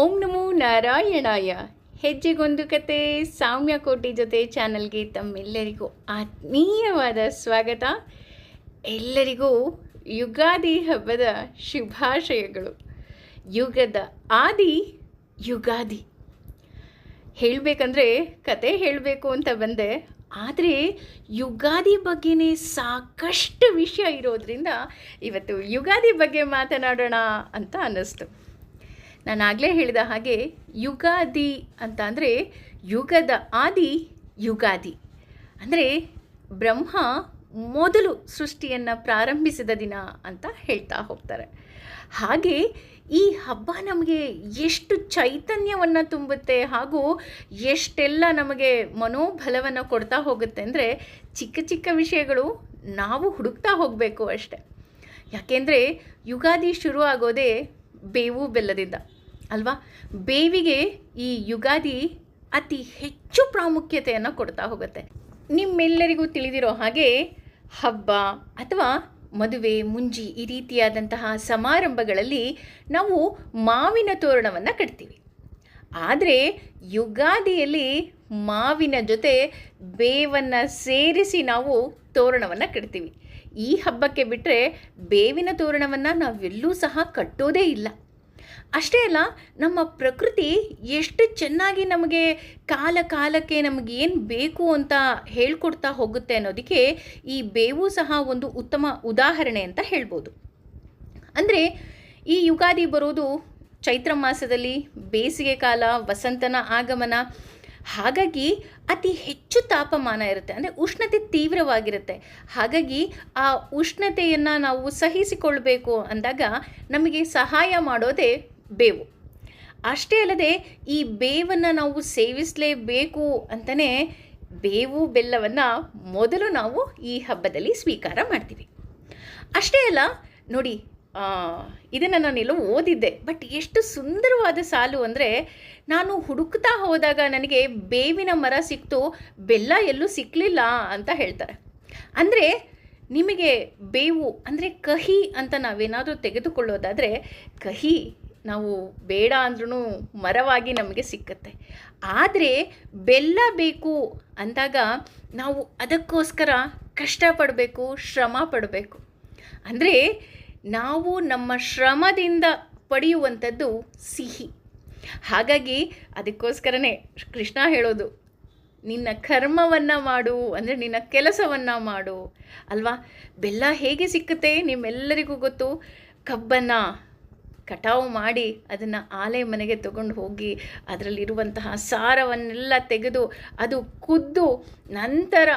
ಓಂ ನಮೋ ನಾರಾಯಣಾಯ. ಹೆಜ್ಜೆಗೊಂದು ಕತೆ, ಸೌಮ್ಯ ಕೋಟಿ ಜೊತೆ ಚಾನಲ್ಗೆ ತಮ್ಮೆಲ್ಲರಿಗೂ ಆತ್ಮೀಯವಾದ ಸ್ವಾಗತ. ಎಲ್ಲರಿಗೂ ಯುಗಾದಿ ಹಬ್ಬದ ಶುಭಾಶಯಗಳು. ಯುಗದ ಆದಿ, ಯುಗಾದಿ. ಹೇಳಬೇಕಂದ್ರೆ ಕತೆ ಹೇಳಬೇಕು ಅಂತ ಬಂದೆ. ಆದರೆ ಯುಗಾದಿ ಬಗ್ಗೆನೇ ಸಾಕಷ್ಟು ವಿಷಯ ಇರೋದರಿಂದ ಇವತ್ತು ಯುಗಾದಿ ಬಗ್ಗೆ ಮಾತನಾಡೋಣ ಅಂತ ಅನ್ನಿಸ್ತು. ನಾನು ಆಗಲೇ ಹೇಳಿದ ಹಾಗೆ ಯುಗಾದಿ ಅಂತ ಅಂದರೆ ಯುಗದ ಆದಿ ಯುಗಾದಿ. ಅಂದರೆ ಬ್ರಹ್ಮ ಮೊದಲು ಸೃಷ್ಟಿಯನ್ನು ಪ್ರಾರಂಭಿಸಿದ ದಿನ ಅಂತ ಹೇಳ್ತಾ ಹೋಗ್ತಾರೆ. ಹಾಗೆ ಈ ಹಬ್ಬ ನಮಗೆ ಎಷ್ಟು ಚೈತನ್ಯವನ್ನು ತುಂಬುತ್ತೆ ಹಾಗೂ ಎಷ್ಟೆಲ್ಲ ನಮಗೆ ಮನೋಬಲವನ್ನು ಕೊಡ್ತಾ ಹೋಗುತ್ತೆ ಅಂದರೆ ಚಿಕ್ಕ ಚಿಕ್ಕ ವಿಷಯಗಳು ನಾವು ಹುಡುಕ್ತಾ ಹೋಗಬೇಕು ಅಷ್ಟೆ. ಯಾಕೆಂದರೆ ಯುಗಾದಿ ಶುರು ಆಗೋದೇ ಬೇವು ಬೆಲ್ಲದಿಂದ, ಅಲ್ವಾ? ಬೇವಿಗೆ ಈ ಯುಗಾದಿ ಅತಿ ಹೆಚ್ಚು ಪ್ರಾಮುಖ್ಯತೆಯನ್ನು ಕೊಡ್ತಾ ಹೋಗುತ್ತೆ. ನಿಮ್ಮೆಲ್ಲರಿಗೂ ತಿಳಿದಿರೋ ಹಾಗೆ ಹಬ್ಬ ಅಥವಾ ಮದುವೆ, ಮುಂಜಿ ಈ ರೀತಿಯಾದಂತಹ ಸಮಾರಂಭಗಳಲ್ಲಿ ನಾವು ಮಾವಿನ ತೋರಣವನ್ನು ಕಟ್ತೀವಿ. ಆದರೆ ಯುಗಾದಿಯಲ್ಲಿ ಮಾವಿನ ಜೊತೆ ಬೇವನ್ನು ಸೇರಿಸಿ ನಾವು ತೋರಣವನ್ನು ಕಟ್ತೀವಿ. ಈ ಹಬ್ಬಕ್ಕೆ ಬಿಟ್ಟರೆ ಬೇವಿನ ತೋರಣವನ್ನು ನಾವೆಲ್ಲೂ ಸಹ ಕಟ್ಟೋದೇ ಇಲ್ಲ. ಅಷ್ಟೇ ಅಲ್ಲ, ನಮ್ಮ ಪ್ರಕೃತಿ ಎಷ್ಟು ಚೆನ್ನಾಗಿ ನಮಗೆ ಕಾಲ ಕಾಲಕ್ಕೆ ನಮಗೆ ಏನು ಬೇಕು ಅಂತ ಹೇಳ್ಕೊಡ್ತಾ ಹೋಗುತ್ತೆ ಅನ್ನೋದಕ್ಕೆ ಈ ಬೇವು ಸಹ ಒಂದು ಉತ್ತಮ ಉದಾಹರಣೆ ಅಂತ ಹೇಳ್ಬೋದು. ಅಂದರೆ ಈ ಯುಗಾದಿ ಬರೋದು ಚೈತ್ರ ಮಾಸದಲ್ಲಿ ಬೇಸಿಗೆ ಕಾಲ, ವಸಂತನ ಆಗಮನ ಹಾಗಾಗಿ ಅತಿ ಹೆಚ್ಚು ತಾಪಮಾನ ಇರುತ್ತೆ, ಅಂದರೆ ಉಷ್ಣತೆ ತೀವ್ರವಾಗಿರುತ್ತೆ. ಹಾಗಾಗಿ ಆ ಉಷ್ಣತೆಯನ್ನು ನಾವು ಸಹಿಸಿಕೊಳ್ಬೇಕು ಅಂದಾಗ ನಮಗೆ ಸಹಾಯ ಮಾಡೋದೇ ಬೇವು. ಅಷ್ಟೇ ಅಲ್ಲದೆ ಈ ಬೇವನ್ನು ನಾವು ಸೇವಿಸಲೇಬೇಕು ಅಂತಲೇ ಬೇವು ಬೆಲ್ಲವನ್ನು ಮೊದಲು ನಾವು ಈ ಹಬ್ಬದಲ್ಲಿ ಸ್ವೀಕಾರ ಮಾಡ್ತೀವಿ. ಅಷ್ಟೇ ಅಲ್ಲ, ನೋಡಿ ಇದನ್ನು ನಾನೆಲ್ಲೋ ಓದಿದ್ದೆ. ಬಟ್ ಎಷ್ಟು ಸುಂದರವಾದ ಸಾಲು ಅಂದರೆ ನಾನು ಹುಡುಕ್ತಾ ಹೋದಾಗ ನನಗೆ ಬೇವಿನ ಮರ ಸಿಕ್ತು, ಬೆಲ್ಲ ಎಲ್ಲೂ ಸಿಕ್ಕಲಿಲ್ಲ ಅಂತ ಹೇಳ್ತಾರೆ. ಅಂದರೆ ನಿಮಗೆ ಬೇವು ಅಂದರೆ ಕಹಿ ಅಂತ ನಾವೇನಾದರೂ ತೆಗೆದುಕೊಳ್ಳೋದಾದರೆ ಕಹಿ ನಾವು ಬೇಡ ಅಂದ್ರೂ ಮರವಾಗಿ ನಮಗೆ ಸಿಕ್ಕತ್ತೆ. ಆದರೆ ಬೆಲ್ಲ ಬೇಕು ಅಂದಾಗ ನಾವು ಅದಕ್ಕೋಸ್ಕರ ಕಷ್ಟಪಡಬೇಕು, ಶ್ರಮ ಪಡಬೇಕು. ಅಂದರೆ ನಾವು ನಮ್ಮ ಶ್ರಮದಿಂದ ಪಡೆಯುವಂಥದ್ದು ಸಿಹಿ. ಹಾಗಾಗಿ ಅದಕ್ಕೋಸ್ಕರನೇ ಕೃಷ್ಣ ಹೇಳೋದು, ನಿನ್ನ ಕರ್ಮವನ್ನು ಮಾಡು, ಅಂದರೆ ನಿನ್ನ ಕೆಲಸವನ್ನು ಮಾಡು. ಅಲ್ವಾ? ಬೆಲ್ಲ ಹೇಗೆ ಸಿಕ್ಕುತ್ತೆ ನಿಮ್ಮೆಲ್ಲರಿಗೂ ಗೊತ್ತು? ಕಬ್ಬನ್ನು ಕಟಾವು ಮಾಡಿ ಅದನ್ನು ಆಲೆ ಮನೆಗೆ ತಗೊಂಡು ಹೋಗಿ ಅದರಲ್ಲಿರುವಂತಹ ಸಾರವನ್ನೆಲ್ಲ ತೆಗೆದು ಅದು ಕುದ್ದು ನಂತರ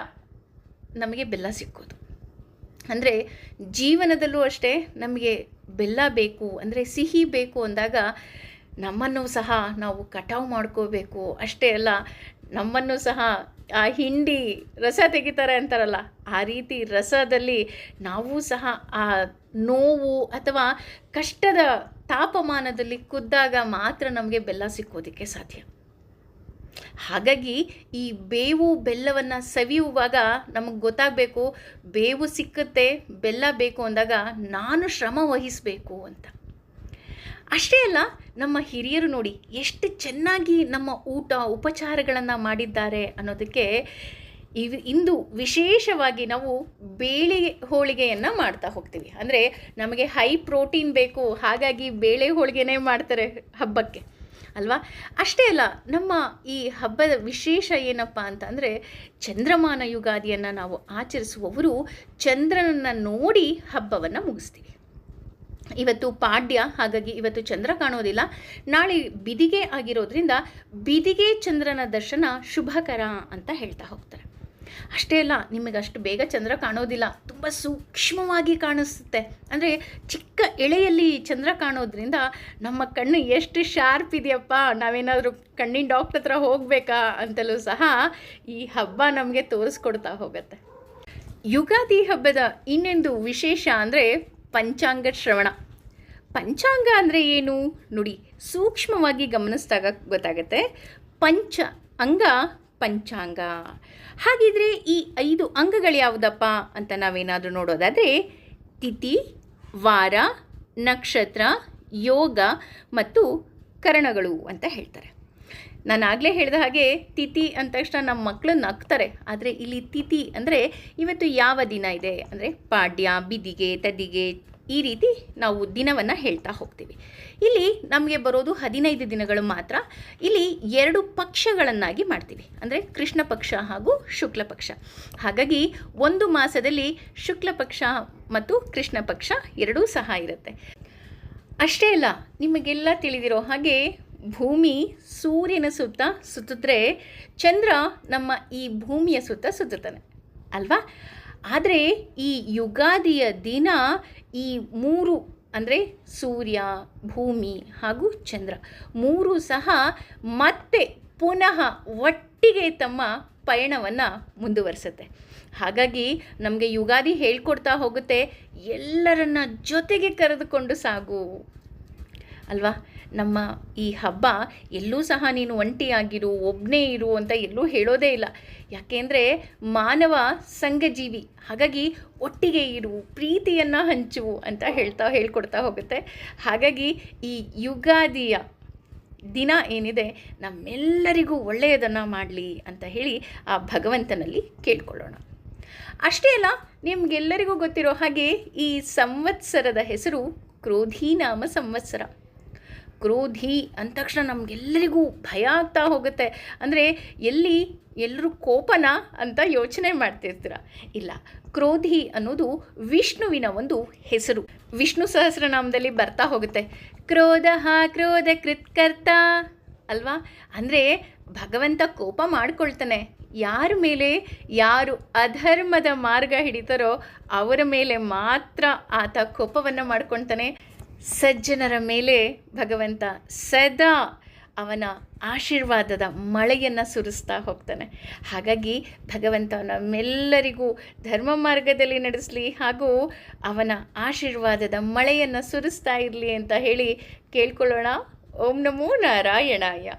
ನಮಗೆ ಬೆಲ್ಲ ಸಿಕ್ಕೋದು. ಅಂದರೆ ಜೀವನದಲ್ಲೂ ಅಷ್ಟೇ ನಮಗೆ ಬೆಲ್ಲ ಬೇಕು, ಅಂದರೆ ಸಿಹಿ ಬೇಕು ಅಂದಾಗ ನಮ್ಮನ್ನು ಸಹ ನಾವು ಕಟಾವು ಮಾಡ್ಕೋಬೇಕು. ಅಷ್ಟೇ ಅಲ್ಲ, ನಮ್ಮನ್ನು ಸಹ ಆ ಹಿಂಡಿ ರಸ ತೆಗಿತಾರೆ ಅಂತಾರಲ್ಲ, ಆ ರೀತಿ ರಸದಲ್ಲಿ ನಾವು ಸಹ ಆ ನೋವು ಅಥವಾ ಕಷ್ಟದ ತಾಪಮಾನದಲ್ಲಿ ಕುದ್ದಾಗ ಮಾತ್ರ ನಮಗೆ ಬೆಲ್ಲ ಸಿಕ್ಕೋದಕ್ಕೆ ಸಾಧ್ಯ. ಹಾಗಾಗಿ ಈ ಬೇವು ಬೆಲ್ಲವನ್ನು ಸವಿಯುವಾಗ ನಮಗೆ ಗೊತ್ತಾಗಬೇಕು, ಬೇವು ಸಿಕ್ಕುತ್ತೆ, ಬೆಲ್ಲ ಬೇಕು ಅಂದಾಗ ನಾನು ಶ್ರಮ ವಹಿಸಬೇಕು ಅಂತ. ಅಷ್ಟೇ ಅಲ್ಲ, ನಮ್ಮ ಹಿರಿಯರು ನೋಡಿ ಎಷ್ಟು ಚೆನ್ನಾಗಿ ನಮ್ಮ ಊಟ ಉಪಚಾರಗಳನ್ನು ಮಾಡಿದ್ದಾರೆ ಅನ್ನೋದಕ್ಕೆ ಇವ್ ಇಂದು ವಿಶೇಷವಾಗಿ ನಾವು ಬೇಳೆ ಹೋಳಿಗೆಯನ್ನು ಮಾಡ್ತಾ ಹೋಗ್ತೀವಿ. ಅಂದರೆ ನಮಗೆ ಹೈ ಪ್ರೋಟೀನ್ ಬೇಕು, ಹಾಗಾಗಿ ಬೇಳೆ ಹೋಳಿಗೆನೇ ಮಾಡ್ತಾರೆ ಹಬ್ಬಕ್ಕೆ. ಅಲ್ವಾ? ಅಷ್ಟೇ ಅಲ್ಲ, ನಮ್ಮ ಈ ಹಬ್ಬದ ವಿಶೇಷ ಏನಪ್ಪ ಅಂತಂದರೆ ಚಂದ್ರಮಾನ ಯುಗಾದಿಯನ್ನು ನಾವು ಆಚರಿಸುವವರು ಚಂದ್ರನನ್ನು ನೋಡಿ ಹಬ್ಬವನ್ನು ಮುಗಿಸ್ತೀವಿ. ಇವತ್ತು ಪಾಡ್ಯ, ಹಾಗಾಗಿ ಇವತ್ತು ಚಂದ್ರ ಕಾಣೋದಿಲ್ಲ. ನಾಳೆ ಬಿದಿಗೆ ಆಗಿರೋದ್ರಿಂದ ಬಿದಿಗೆ ಚಂದ್ರನ ದರ್ಶನ ಶುಭಕರ ಅಂತ ಹೇಳ್ತಾ ಹೋಗ್ತಾರೆ. ಅಷ್ಟೇ ಅಲ್ಲ ನಿಮಗೆ ಅಷ್ಟು ಬೇಗ ಚಂದ್ರ ಕಾಣೋದಿಲ್ಲ. ತುಂಬ ಸೂಕ್ಷ್ಮವಾಗಿ ಕಾಣಿಸುತ್ತೆ. ಅಂದರೆ ಚಿಕ್ಕ ಎಳೆಯಲ್ಲಿ ಚಂದ್ರ ಕಾಣೋದ್ರಿಂದ ನಮ್ಮ ಕಣ್ಣು ಎಷ್ಟು ಶಾರ್ಪ್ ಇದೆಯಪ್ಪ, ನಾವೇನಾದರೂ ಕಣ್ಣಿನ ಡಾಕ್ಟರ್ ಹತ್ರ ಹೋಗಬೇಕಾ ಅಂತಲೂ ಸಹ ಈ ಹಬ್ಬ ನಮಗೆ ತೋರಿಸ್ಕೊಡ್ತಾ ಹೋಗುತ್ತೆ. ಯುಗಾದಿ ಹಬ್ಬದ ಇನ್ನೊಂದು ವಿಶೇಷ ಅಂದರೆ ಪಂಚಾಂಗ ಶ್ರವಣ. ಪಂಚಾಂಗ ಅಂದರೆ ಏನು? ನುಡಿ, ಸೂಕ್ಷ್ಮವಾಗಿ ಗಮನಿಸಿದಾಗ ಗೊತ್ತಾಗುತ್ತೆ. ಪಂಚ ಅಂಗ ಪಂಚಾಂಗ. ಹಾಗಿದ್ರೆ ಈ ಐದು ಅಂಗಗಳು ಯಾವುದಪ್ಪ ಅಂತ ನಾವೇನಾದರೂ ನೋಡೋದಾದರೆ, ತಿಥಿ, ವಾರ, ನಕ್ಷತ್ರ, ಯೋಗ ಮತ್ತು ಕರಣಗಳು ಅಂತ ಹೇಳ್ತಾರೆ. ನಾನು ಆಗಲೇ ಹೇಳಿದ ಹಾಗೆ ತಿಥಿ ಅಂದ ತಕ್ಷಣ ನಮ್ಮ ಮಕ್ಕಳು ನಗ್ತಾರೆ. ಆದರೆ ಇಲ್ಲಿ ತಿಥಿ ಅಂದರೆ ಇವತ್ತು ಯಾವ ದಿನ ಇದೆ? ಅಂದರೆ ಪಾಡ್ಯ, ಬಿದಿಗೆ, ತದಿಗೆ ಈ ರೀತಿ ನಾವು ದಿನವನ್ನು ಹೇಳ್ತಾ ಹೋಗ್ತೀವಿ. ಇಲ್ಲಿ ನಮಗೆ ಬರೋದು ಹದಿನೈದು ದಿನಗಳು ಮಾತ್ರ. ಇಲ್ಲಿ ಎರಡು ಪಕ್ಷಗಳನ್ನಾಗಿ ಮಾಡ್ತೀವಿ. ಅಂದರೆ ಕೃಷ್ಣ ಪಕ್ಷ ಹಾಗೂ ಶುಕ್ಲ ಪಕ್ಷ. ಹಾಗಾಗಿ ಒಂದು ಮಾಸದಲ್ಲಿ ಶುಕ್ಲ ಪಕ್ಷ ಮತ್ತು ಕೃಷ್ಣ ಪಕ್ಷ ಎರಡೂ ಸಹ ಇರುತ್ತೆ. ಅಷ್ಟೇ ಅಲ್ಲ, ನಿಮಗೆಲ್ಲ ತಿಳಿದಿರೋ ಹಾಗೆ ಭೂಮಿ, ಸೂರ್ಯನ ಸುತ್ತ ಸುತ್ತಿದ್ರೆ ಚಂದ್ರ ನಮ್ಮ ಈ ಭೂಮಿಯ ಸುತ್ತ ಸುತ್ತುತ್ತಾನೆ. ಅಲ್ವಾ? ಆದರೆ ಈ ಯುಗಾದಿಯ ದಿನ ಈ ಮೂರು ಅಂದರೆ ಸೂರ್ಯ, ಭೂಮಿ ಹಾಗೂ ಚಂದ್ರ. ಮೂರು ಸಹ ಮತ್ತೆ ಪುನಃ ಒಟ್ಟಿಗೆ ತಮ್ಮ ಪಯಣವನ್ನು ಮುಂದುವರಿಸುತ್ತೆ. ಹಾಗಾಗಿ ನಮಗೆ ಯುಗಾದಿ ಹೇಳ್ಕೊಡ್ತಾ ಹೋಗುತ್ತೆ. ಎಲ್ಲರನ್ನ ಜೊತೆಗೆ ಕರೆದುಕೊಂಡು ಸಾಗು. ಅಲ್ವಾ? ನಮ್ಮ ಈ ಹಬ್ಬ ಎಲ್ಲೂ ಸಹ ನೀನು ಒಂಟಿಯಾಗಿರು ಒಬ್ಬನೇ ಇರು ಅಂತ ಎಲ್ಲೂ ಹೇಳೋದೇ ಇಲ್ಲ. ಯಾಕೆಂದರೆ ಮಾನವ ಸಂಘಜೀವಿ. ಹಾಗಾಗಿ ಒಟ್ಟಿಗೆ ಇರು, ಪ್ರೀತಿಯನ್ನು ಹಂಚು ಅಂತ ಹೇಳ್ತಾ, ಹೇಳ್ಕೊಡ್ತಾ ಹೋಗುತ್ತೆ. ಹಾಗಾಗಿ ಈ ಯುಗಾದಿಯ ದಿನ ಏನಿದೆ, ನಮ್ಮೆಲ್ಲರಿಗೂ ಒಳ್ಳೆಯದನ್ನು ಮಾಡಲಿ ಅಂತ ಹೇಳಿ ಆ ಭಗವಂತನಲ್ಲಿ ಕೇಳ್ಕೊಳ್ಳೋಣ. ಅಷ್ಟೇ ಅಲ್ಲ, ನಿಮಗೆಲ್ಲರಿಗೂ ಗೊತ್ತಿರೋ ಹಾಗೆ ಈ ಸಂವತ್ಸರದ ಹೆಸರು ಕ್ರೋಧೀನಾಮ ಸಂವತ್ಸರ. ಕ್ರೋಧಿ ಅಂದ ತಕ್ಷಣ ನಮಗೆಲ್ಲರಿಗೂ ಭಯ ಆಗ್ತಾ ಹೋಗುತ್ತೆ. ಅಂದರೆ ಎಲ್ಲಿ ಎಲ್ಲರೂ ಕೋಪನ ಅಂತ ಯೋಚನೆ ಮಾಡ್ತಿರ್ತೀರ? ಇಲ್ಲ, ಕ್ರೋಧಿ ಅನ್ನೋದು ವಿಷ್ಣುವಿನ ಒಂದು ಹೆಸರು. ವಿಷ್ಣು ಸಹಸ್ರನಾಮದಲ್ಲಿ ಬರ್ತಾ ಹೋಗುತ್ತೆ. ಕ್ರೋಧ ಕ್ರೋಧ ಕೃತ್ಕರ್ತ ಅಲ್ವಾ? ಅಂದರೆ ಭಗವಂತ ಕೋಪ ಮಾಡ್ಕೊಳ್ತಾನೆ. ಯಾರ ಮೇಲೆ, ಯಾರು ಅಧರ್ಮದ ಮಾರ್ಗ ಹಿಡಿತಾರೋ ಅವರ ಮೇಲೆ ಮಾತ್ರ ಆತ ಕೋಪವನ್ನು ಮಾಡ್ಕೊಳ್ತಾನೆ. ಸಜ್ಜನರ ಮೇಲೆ ಭಗವಂತ ಸದಾ ಅವನ ಆಶೀರ್ವಾದದ ಮಳೆಯನ್ನು ಸುರಿಸ್ತಾ ಹೋಗ್ತಾನೆ. ಹಾಗಾಗಿ ಭಗವಂತ ನಮ್ಮೆಲ್ಲರಿಗೂ ಧರ್ಮ ಮಾರ್ಗದಲ್ಲಿ ನಡೆಸಲಿ ಹಾಗೂ ಅವನ ಆಶೀರ್ವಾದದ ಮಳೆಯನ್ನು ಸುರಿಸ್ತಾ ಇರಲಿ ಅಂತ ಹೇಳಿ ಕೇಳ್ಕೊಳ್ಳೋಣ. ಓಂ ನಮೋ ನಾರಾಯಣಾಯ.